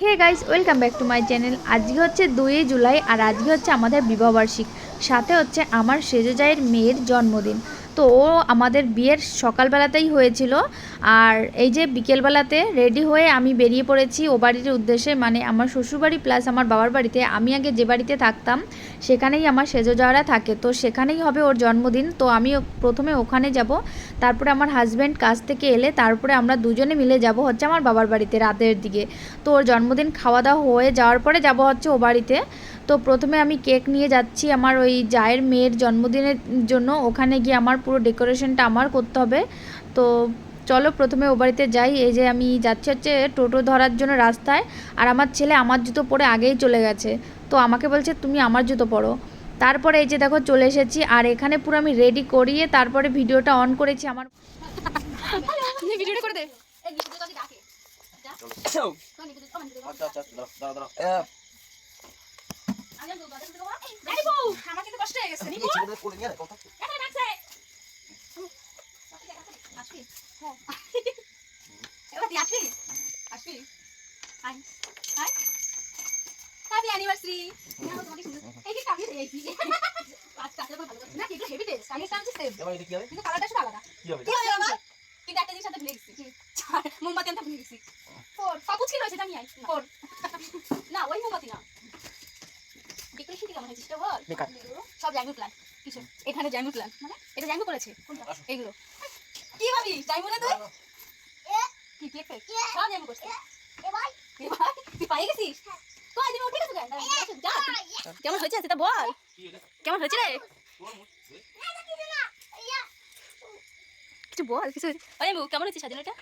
Hey guys, welcome back to my channel. আজকে হচ্ছে দুই জুলাই আর আজকে হচ্ছে আমাদের বিবাহবার্ষিক। সাথে হচ্ছে আমার সেজজায়ের মেয়ের জন্মদিন। তো আমাদের বিয়ের সকালবেলাতেই হয়েছিল। আর এই যে বিকেলবেলাতে রেডি হয়ে আমি বেরিয়ে পড়েছি ও বাড়ির উদ্দেশ্যে মানে আমার শ্বশুরবাড়ি প্লাস আমার বাবার বাড়িতে। আমি আগে যে বাড়িতে থাকতাম, সেখানেই আমার সেজো যাওয়ারা থাকে। তো সেখানেই হবে ওর জন্মদিন। তো আমি প্রথমে ওখানে যাব, তারপরে আমার হাজব্যান্ড কাজ থেকে এলে তারপরে আমরা দুজনে মিলে যাব হচ্ছে আমার বাবার বাড়িতে রাতের দিকে। তো ওর জন্মদিন খাওয়া দাওয়া হয়ে যাওয়ার পরে যাব হচ্ছে ও বাড়িতে। তো প্রথমে আমি কেক নিয়ে যাচ্ছি আমার ওই জায়ের মেয়ের জন্মদিনের জন্য। ওখানে গিয়ে আমার পুরো ডেকোরেশনটা আমার করতে হবে। তো চলো প্রথমে ও বাড়িতে যাই। এই যে আমি যাচ্ছি হচ্ছে টোটো ধরার জন্য রাস্তায়। আর আমার ছেলে আমার জুতো পরে আগেই চলে গেছে। তো আমাকে বলছে তুমি আমার জুতো পরো। তারপরে এই যে দেখো চলে এসেছি। আর এখানে পুরো আমি রেডি করিয়ে তারপরে ভিডিওটা অন করেছি আমার। ভিডিওটা করে দে আচ্ছা আচ্ছা দাঁড়াও দাঁড়াও দাঁড়াও এ, মোমবাতি আনতে ভুলে গেছি না ওই মোমবাতি না ডেকোরেশন কেমন হয়েছে সেটা বল বেকার। সব প্ল্যান কিছু এখানে প্ল্যান মানে এটা জাইমু করেছে। এইগুলো। কি ভাবি? জাইমু না তুই কি কেক ফেক সব জাইমু করছে। তুই পাই গেছিস? কই দিন উঠে গেছে কেন? যা। কেমন হয়েছে সেটা বল। কেমন হয়েছে রে? কিছু বল কিছু কেমন হয়েছে সাজানোটা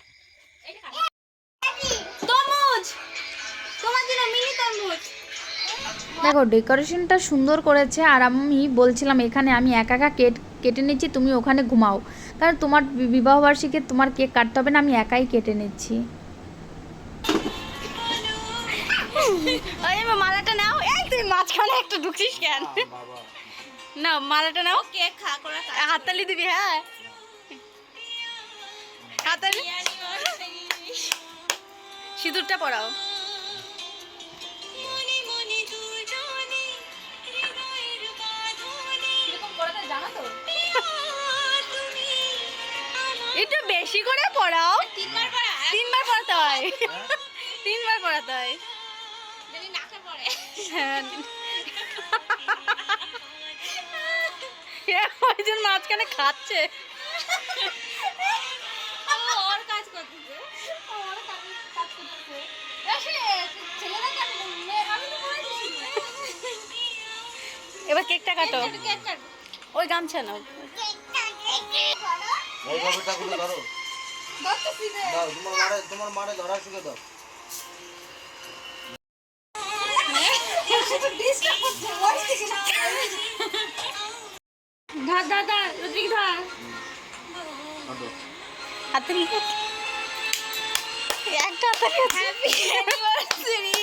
দেখো ডেকোরেশনটা সুন্দর করেছে আর আমি বলছিলাম এখানে আমি একা একা কেট কেটে নিচ্ছি তুমি ওখানে ঘুমাও। কারণ তোমার বিবাহবার্ষিকী তোমার কেক কাটতে হবে না আমি একাই কেটে নিচ্ছি। আরে মা মালাটা নাও। এই তুই মাঝখানে একটু ঢুকছিস কেন? না মালাটা নাও। কেক খা করে হাততালি দিবি হ্যাঁ? হাততালি সিঁদুরটা পরাও। একটু বেশি করে পড়াও। তিনবার তিনবার পড়াতে হয়। তিনবার পড়াতে হয়। হ্যাঁ। মাঝখানে খাচ্ছে? এবার কেকটা কাটো। ওই গামছা নাও। বাবুটা গুলো ধরো। দাও তোমার মারে তোমার মারে ধরা শিখে দাও। ধর ধর ধর রুদ্রিক ধর। হাতে নিয়ে একটা হাতে happy anniversary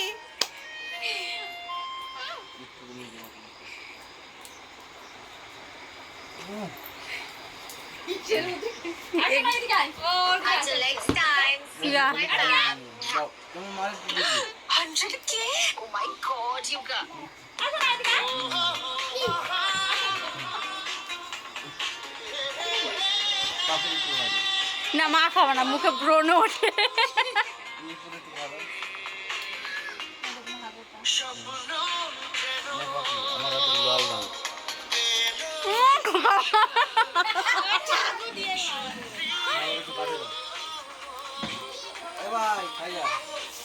Until next time. Yeah. দাও তোমার মারে দিচ্ছি 100k? Oh my god, you got. ভালো। না মা খাব না মুখে ব্রণ ওঠে। এই করে একটু